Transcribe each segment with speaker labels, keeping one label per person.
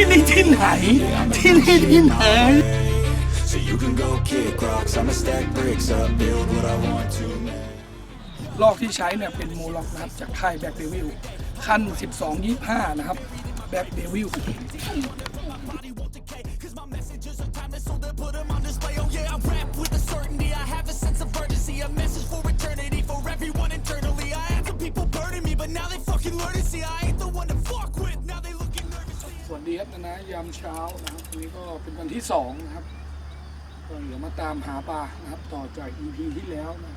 Speaker 1: ที่นี่ที่ไหน ที่นี่ที่ไหน
Speaker 2: So you can go kick rocks, I'ma stack bricks up, build what I want to, man.
Speaker 1: ลอกที่ใช้เนี่ยเป็นโมล็อกนะครับจากค่ายแบ็กเดวิลคัน1225 นะครับแบ็กเดวิล สวัสดีครับนะนะยามเช้านะครับวันนี้ก็เป็นวันที่สองนะครับก็เดี๋ยวมาตามหาปลานะครับ ต่อจาก EP ที่แล้วนะ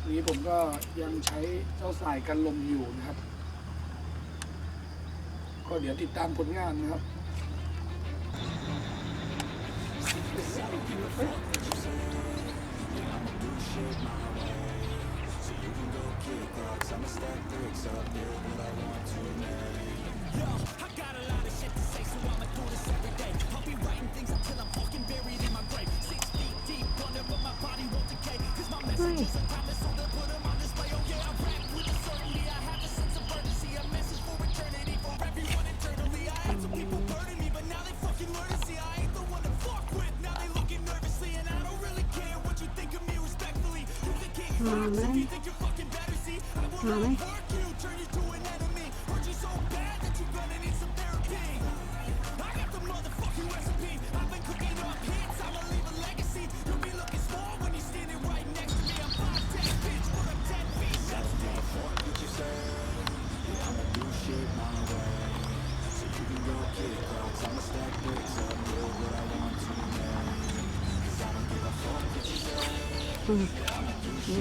Speaker 1: วันนี้ผมก็ยังใช้เจ้าสายกันลมอยู่นะครับ ก็เดี๋ยวติดตามผลงานนะครับ
Speaker 3: เ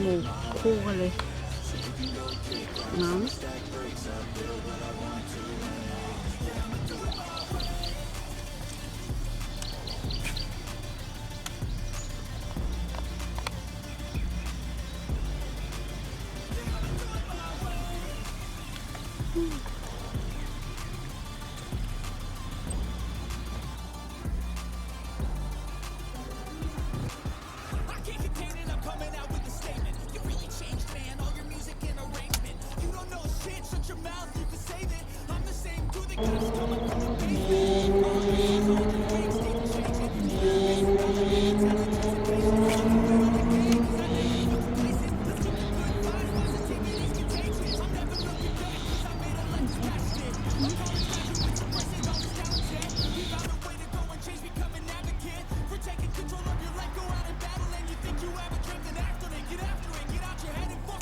Speaker 3: หมูคู่กันเลยน้ำ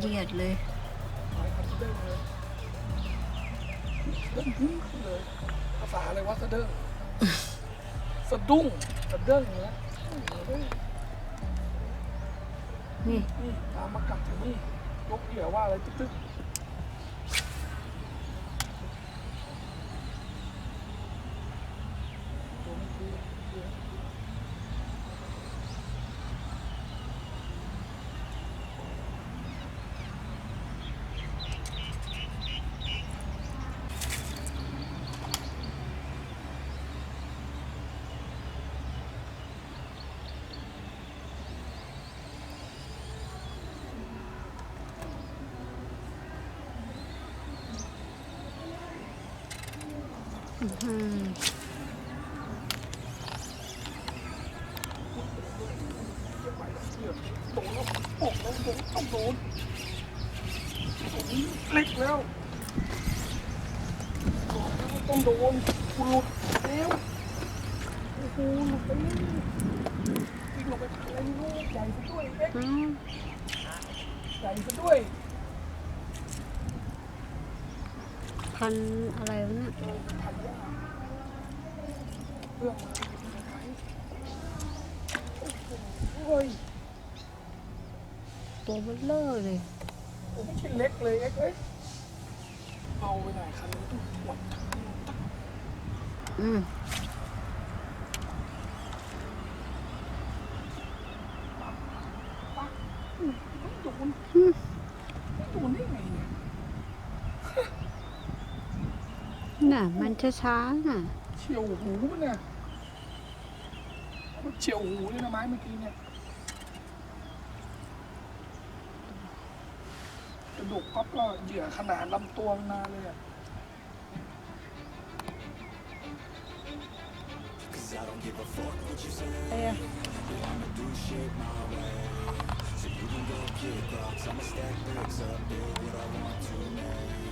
Speaker 3: เหยียดเลย
Speaker 1: ภาษาอะไรวะสะเด้งสะดุ้งสะเด้งเนี่ย
Speaker 3: นี่
Speaker 1: นี่ตามมากัดถึงนี่ยกเหยื่อว่าอะไรตึ๊กตึ๊กตัวไม่คือเหยื่อ
Speaker 3: อื้อหือ
Speaker 1: โดนแล้วโอ้โหโดนต้องโดนโอ้โห เล็กแล้วต้องโดนหลุดแล้วโอ้โหหลุดไปแล้ววิ่งลงไปทางอะไรไม่รู้ใหญ่ซะด้วยเล็กใหญ่ซะด้วย
Speaker 3: พันธุ์อะไรวะเนี่ย
Speaker 1: เออเป็นพันยากเพื่องมาเป็นไทยโอ้ย
Speaker 3: ตัวเบลเลอร์เลย
Speaker 1: โอ้ไม่ใช่เล็กเลยเอ็กเอ้ยเอาไปหน่อยคันนี้ต้องปวด
Speaker 3: อืม
Speaker 1: ไม่โดนไม่โดนได้ไงเนี่ย
Speaker 3: น่ะ มันช้าๆน่ะ
Speaker 1: เฉียวหูมันเนี่ยมันเฉียวหูเลยนะไม้เมื่อกี้เนี่ยกระดูกก๊อปก็เหยื่อขนาดลำตัวมันมาเลยอะ
Speaker 2: Cause I don't give a fuck what you say
Speaker 3: เอ้ย
Speaker 2: I'ma do shit my way So you can go kick rocks I'ma stack bricks up Build what I want to man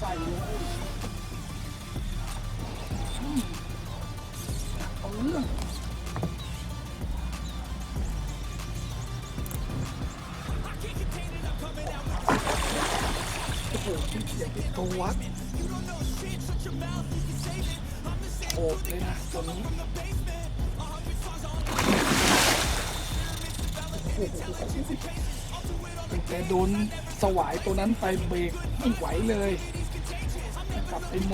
Speaker 1: ใส่เลยอืมเอาเรื่องโอ้โหเป็นเสียงเป็นตัววัดโอบเลยนะตัวนี้โอ้โหแต่โดน สวายตัวนั้นไปเบรกไม่ไหวเลยกลับไปโม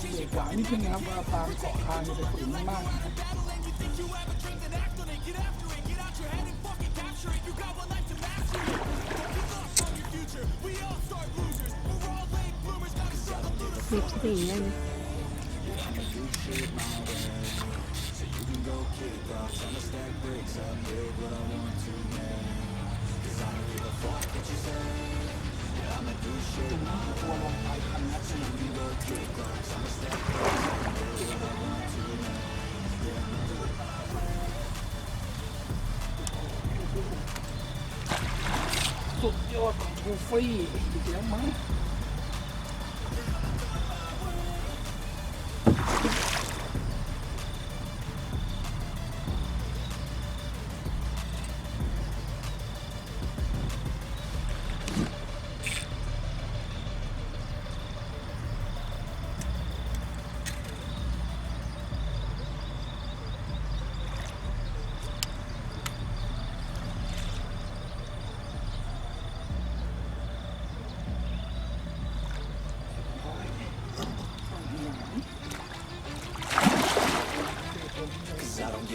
Speaker 1: เบรกหวานิดนึงนะครับว่าตามเกาะทางจะถึงมาก You can go kick off,
Speaker 3: tryna stack bricks up build what I want
Speaker 1: to, man Cause I don't give a fuck what you say Yeah, I'ma do shit my way I'm not saying you can go kick off, tryna stack bricks up build what I want to, man Yeah, I'ma do it my way Suốt vô còn thu phí, chém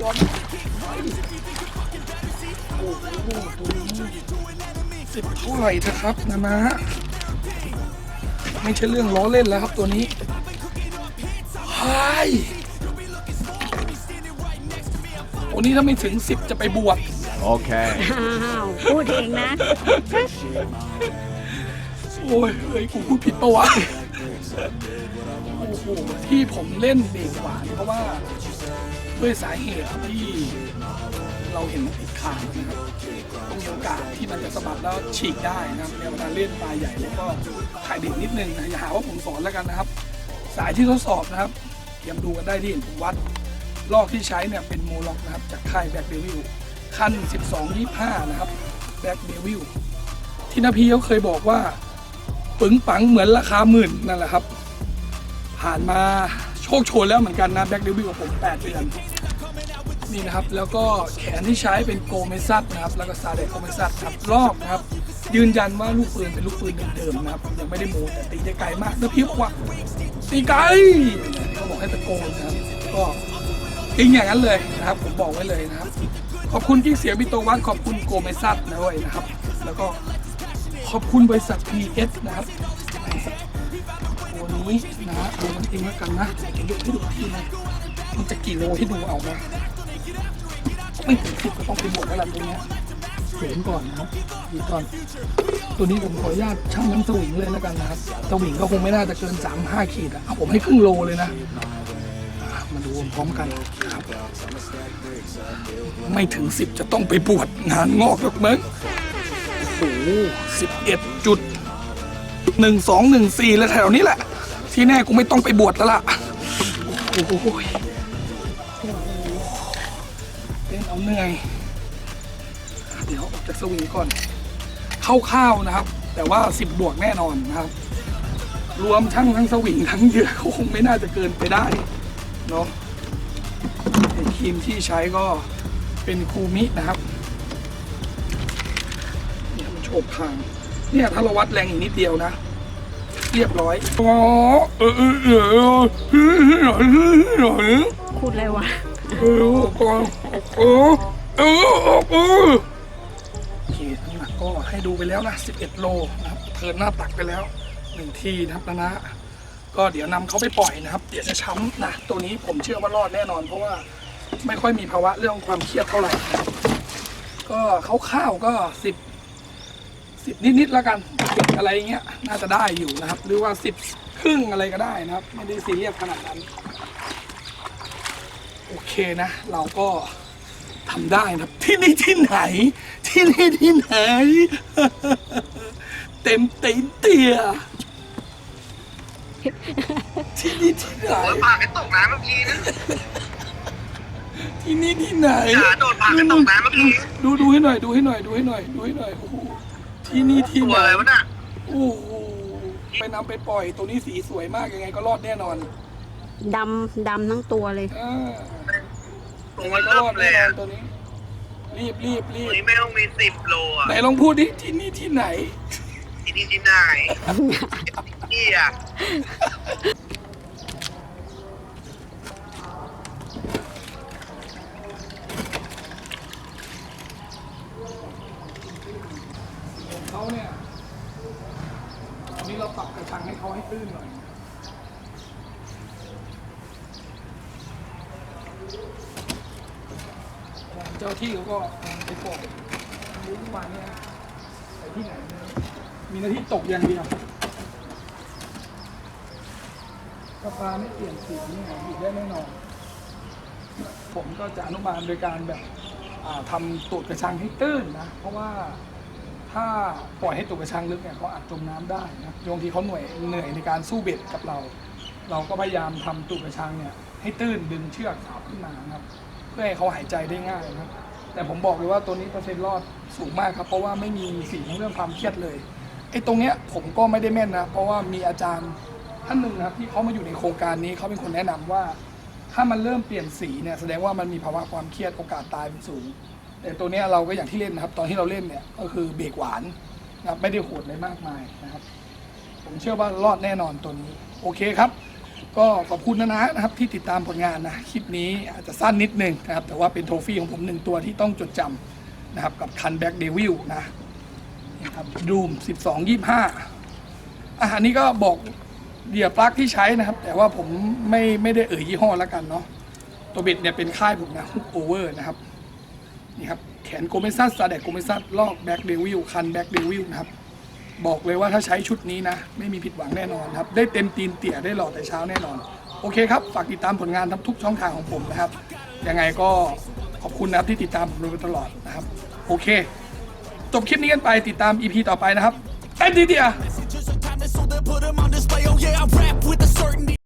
Speaker 1: ย้อนโอ้โหตัวนี้สิบเท่าไหร่นะครับนะนะไม่ใช่เรื่องล้อเล่นแล้วครับตัวนี้ไฮวันนี้ถ้าไม่ถึงสิบจะไปบวช
Speaker 2: I Okay.
Speaker 3: อ้าวพูดเองนะ
Speaker 1: โอ้ยเฮ้ยกูพูดผิดปะวะ โอ้โห ที่ผมเล่นเบรกหวานเพราะว่า ด้วยสาเหตุที่เราเห็นมันติดขาดนะครับต้องมีโอกาสที่มันจะสะบัดแล้วฉีกได้นะครับในเวลาเล่นปลาใหญ่แล้วก็ถ่ายเด็กนิดนึงนะอย่าหาว่าผมสอนแล้วกันนะครับ สายที่ทดสอบนะครับเตรียมดูกันได้ที่เห็นผมวัดลอกที่ใช้เนี่ยเป็นโมล็อกนะครับ จากค่ายแบ็กเดวิลคัน1225 นะครับแบ็กเดวิลที่นาพีเขาเคยบอกว่าปึงปังเหมือนราคาหมื่นนั่นแหละครับ ผ่านมา โชคโชนแล้วเหมือนกันนะแบ็กเดวิลของผม 8 เดือน นี่นะครับ แล้วก็แขนที่ใช้เป็นโกเมซัตนะครับ แล้วก็ซาเดโกเมซัตครับรอบนะครับ ยืนยันว่าลูกปืนเป็นลูกปืนเดิมๆนะครับ ยังไม่ได้โมแต่ตีได้ไกลมากนะพี่บอกว่าตีไกลเขาบอกให้ตะโกนนะครับก็จริงอย่างนั้นเลยนะครับ ผมบอกไว้เลยนะครับ ขอบคุณที่เสียบิโตวัตขอบคุณโกเมซัตนะเว้ยนะครับ แล้วก็ขอบคุณบริษัท PS นะครับ ตัวนี้นะดูมันเองแล้วกันนะเดี๋ยวยกให้ดูทีนะมันจะกี่โลให้ดูเอานะไม่ถึงสิบก็ต้องไปบวกแล้วล่ะตัวเนี้ยเห็นก่อนนะครับดูก่อน ตัวนี้ผมขออนุญาตชั่งน้ำสวิงเลยแล้วกันนะครับสวิงก็คงไม่น่าจะเกินสามห้าขีดอะเอาผมให้ครึ่งโลเลยนะมาดูพร้อมกันครับ ไม่ถึงสิบจะต้องไปบวชงานงอกหรอกมึงโอ้โหสิบเอ็ดจุด หนึ่งสองหนึ่งสี่แล้วแถวนี้แหละ ที่แน่กูไม่ต้องไปบวชแล้วล่ะโอ้โหเล่นเอาเหนื่อย เดี๋ยวออกจากสวิงก่อนเข้าวๆนะครับ แต่ว่าสิบบวกแน่นอนนะครับ รวมทั้งทั้งสวิงทั้งเหยื่อก็คงไม่น่าจะเกินไปได้เนาะไอครีมที่ใช้ก็เป็นคูมินะครับเนี่ยมันโฉบทาง เนี่ยถ้าเราวัดแรงอีกนิดเดียวนะ เรียบร้อยอ๋อเออเออเออเออเออเออ
Speaker 3: พูดอะไรวะ
Speaker 1: เออก่อนเออเออเออโอเคน้ำหนักก็ให้ดูไปแล้วนะ 11 โลนะครับเทิร์นหน้าตักไปแล้วหนึ่งทีนะครับนะนะก็เดี๋ยวนำเขาไปปล่อยนะครับ เดี๋ยวจะช้ำนะตัวนี้ผมเชื่อว่ารอดแน่นอน เพราะว่าไม่ค่อยมีภาวะเรื่องความเครียดเท่าไหร่นะครับก็ข้าวๆก็สิบ สิบนิดๆแล้วกันสิบอะไรเงี้ยน่าจะได้อยู่นะครับ หรือว่าสิบครึ่งอะไรก็ได้นะครับ ไม่ได้ซีเรียสขนาดนั้น โอเคนะ เราก็ทำได้นะครับ ที่นี่ที่ไหน ที่นี่ที่ไหน เต็มตีนเตียที่นี่ที่ไหน
Speaker 4: โอ้ยปากกันตกน้ำเมื่อกี้นะ
Speaker 1: ที่นี่ที่ไหน
Speaker 4: อย่าโดดปากกันตกน้ำเมื่อกี้
Speaker 1: ดูดูให้หน่อยดูให้หน่อยดูให้หน่อยดูให้หน่อยโอ้โห ที่นี่ที่
Speaker 4: ตัว
Speaker 1: ไหน
Speaker 4: อะไรวะน่ะ
Speaker 1: โอ้โหไปนำไปปล่อย ตัวนี้สีสวยมากยังไงก็รอดแน่นอน
Speaker 3: ดำดำทั้งตัวเลย
Speaker 1: อ่า
Speaker 4: ตั
Speaker 1: ยัง
Speaker 4: ว
Speaker 1: ไงก็
Speaker 4: เริ่
Speaker 1: รอ
Speaker 4: ม
Speaker 1: ด
Speaker 4: เล
Speaker 1: แน่
Speaker 4: ย
Speaker 1: นอน
Speaker 4: อะ
Speaker 1: ตัวนี้ รีบรีบรี
Speaker 4: ตัว
Speaker 1: บ
Speaker 4: นี้ไม่ต้องมีสิบโลอะ
Speaker 1: ไหนลองพูดดิที่นี่ที่ไหน
Speaker 4: ที่นี่ที่ไหนนี่อะ
Speaker 1: ของเขาเนี่ยต อนนี้เราปรังให้เขาให้ตื้นหน่อยเจ้าที่เขาก็ไปปลอยรู้เมื่อวานเนี่ยไปที่ไหนมีหน้าที่ตกอย่างเดียวกระปลาไม่เปลี่ยนสีนี่ยอยู่ได้แน่นอน ผมก็จะอนุบาลโดยการแบบทำตูดกระชังให้ตื้นนะ เพราะว่า ถ้าปล่อยให้ตูดกระชังลึกเนี่ยเขาอาจจมน้ำได้นะบางทีเขาเหนื่อยเหนื่อยในการสู้เบ็ดกับเรา เราก็พยายามทำตูดกระชังเนี่ยให้ตื้นดึงเชือกสาวขึ้นมานะครับ เพื่อให้เขาหายใจได้ง่ายนะครับ แต่ผมบอกเลยว่าตัวนี้เปอร์เซ็นต์รอดสูงมากครับเพราะว่าไม่มีสิ่งเรื่องความเครียดเลยไอ้ตรงเนี้ยผมก็ไม่ได้แม่นนะเพราะว่ามีอาจารย์ท่านหนึ่งนะครับที่เขามาอยู่ในโครงการนี้เขาเป็นคนแนะนำว่า ถ้ามันเริ่มเปลี่ยนสีเนี่ยแสดงว่ามันมีภาวะความเครียดโอกาสตายเป็นสูง แต่ตัวนี้เราก็อย่างที่เล่นนะครับ ตอนที่เราเล่นเนี่ยก็คือเบรกหวานนะครับไม่ได้โหดอะไรมากมายนะครับ ผมเชื่อว่ารอดแน่นอนตัวนี้ โอเคครับ ก็ขอบคุณนะนะนะครับ ที่ติดตามผลงานนะคลิปนี้อาจจะสั้นนิดนึงนะครับ แต่ว่าเป็นโทฟี่ของผมหนึ่งตัวที่ต้องจดจำนะครับ กับคันแบ็กเดวิลนะครับดูมสิบสองยี่ห้าอะอันนี้ก็บอกเหยื่อปลั๊กที่ใช้นะครับ แต่ว่าผมไม่ไม่ได้เอ่ยยี่ห้อแล้วกันเนาะตัวเบ็ดเนี่ยเป็นค่ายผมนะฮุกโอเวอร์นะครับ นี่ครับแขนโกเมซัสซาแดกโกเมซัสลอกแบ็กเดวิลคันแบ็กเดวิลนะครับบอกเลยว่าถ้าใช้ชุดนี้นะ ไม่มีผิดหวังแน่นอนครับ ได้เต็มตีนเตี่ยได้หล่อแต่เช้าแน่นอน โอเคครับ ฝากติดตามผลงานทั้งทุกช่องทางของผมนะครับ ยังไงก็ขอบคุณนะครับที่ติดตามผมมาตลอดนะครับ โอเค จบคลิปนี้กันไปติดตาม EP ต่อไปนะครับเต็มตีเตี่ย